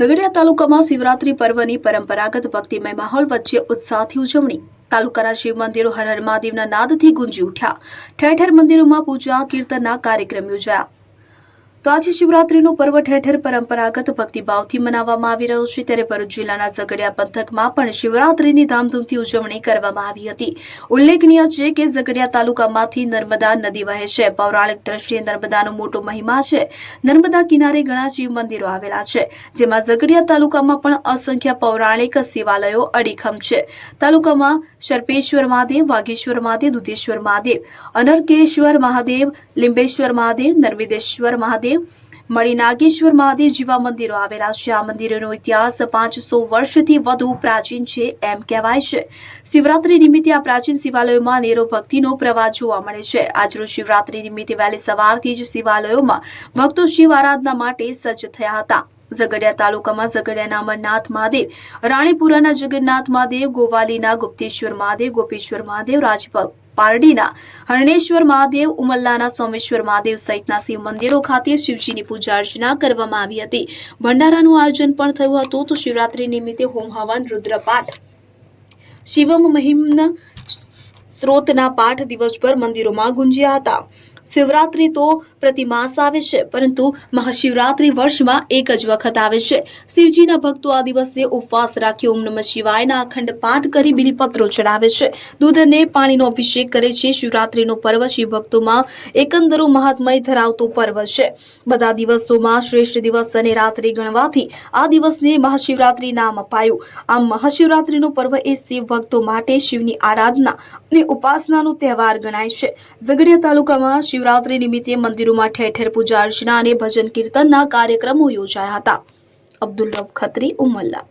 ઝઘડિયા તાલુકામાં શિવરાત્રી પર્વની પરંપરાગત ભક્તિમય માહોલ વચ્ચે ઉત્સાહથી ઉજવણી તાલુકાના શિવ મંદિરો હર હર મહાદેવના નાદથી ગુંજી ઉઠ્યા. ઠેર ઠેર મંદિરોમાં પૂજા, કીર્તનના કાર્યક્રમ યોજાયા. તો આજે શિવરાત્રીનું પર્વ ઠેર ઠેર પરંપરાગત ભક્તિભાવથી મનાવવામાં આવી રહ્યું છે. ત્યારે ભરૂચ જિલ્લાના ઝઘડિયા પંથકમાં પણ શિવરાત્રીની ધામધૂમથી ઉજવણી કરવામાં આવી હતી. ઉલ્લેખનીય છે કે ઝઘડિયા તાલુકામાંથી નર્મદા નદી વહે છે. પૌરાણિક દ્રષ્ટિએ નર્મદાનો મોટો મહિમા છે. નર્મદા કિનારે ઘણા શિવ મંદિરો આવેલા છે, જેમાં ઝઘડિયા તાલુકામાં પણ અસંખ્ય પૌરાણિક શિવાલયો અડીખમ છે. તાલુકામાં શર્પેશ્વર મહાદેવ, વાઘેશ્વર મહાદેવ, દુધેશ્વર મહાદેવ, અનર્કેશ્વર મહાદેવ, લિંબેશ્વર મહાદેવ, નર્મદેશ્વર મહાદેવ મણિનાગેશ્વર મહાદેવ જેવા મંદિરો આવેલા છે. આ મંદિરોનો ઇતિહાસ પાંચસો વર્ષથી વધુ પ્રાચીન છે એમ કહેવાય છે. શિવરાત્રી નિમિત્તે આ પ્રાચીન શિવાલયોમાં નેરો ભક્તિનો પ્રવાહ જોવા મળે છે. આજરોજ શિવરાત્રી નિમિત્તે વહેલી સવારથી જ શિવાલયોમાં ભક્તો શિવ આરાધના માટે સજ્જ થયા હતા. ઝઘડિયા તાલુકામાં ઝઘડિયાના અમરનાથ મહાદેવ, રાણીપુરાના જગન્નાથ મહાદેવ, ગોવાલીના ગુપ્તેશ્વર મહાદેવ, ગોપેશ્વર મહાદેવ રાજપ પારડીના હરણેશ્વર મહાદેવ, ઉમલ્લાના સોમેશ્વર મહાદેવ સહિતના શિવ મંદિરો ખાતે શિવજીની પૂજા અર્ચના કરવામાં આવી હતી. ભંડારાનું આયોજન પણ થયું હતું. તો શિવરાત્રી નિમિત્તે હોમ હવન, રુદ્રપાઠ, શિવમ મહિમ્ન સ્ત્રોતના પાઠ દિવસભર મંદિરોમાં ગુંજ્યા હતા. શિવરાત્રી તો પ્રતિમાસ આવે છે, પરંતુ મહાશિવરાત્રી વર્ષમાં એક જ વખત આવે છે. શિવજીના ભક્તો આ દિવસે ઉપવાસ રાખી ઓમ નમઃ શિવાયના અખંડ પાઠ કરી બિલીપત્રો ચડાવે છે. દૂધ પાણીનો અભિષેક કરે છે. શિવરાત્રીનો પર્વ શિવ એકંદરો મહાત્મય ધરાવતો પર્વ છે. બધા દિવસોમાં શ્રેષ્ઠ દિવસ અને રાત્રિ ગણવાથી આ દિવસને મહાશિવરાત્રિ નામ અપાયું. આમ મહાશિવરાત્રિનો પર્વ એ શિવ ભક્તો માટે શિવની આરાધના અને ઉપાસનાનો તહેવાર ગણાય છે. ઝઘડિયા તાલુકામાં શિવરાત્રી નિમિત્તે મંદિરોમાં ઠેર ઠેર પૂજા અર્ચના અને ભજન કીર્તનના કાર્યક્રમો યોજાયા હતા. અબ્દુલ રબ ખત્રી, ઉમલ્લા.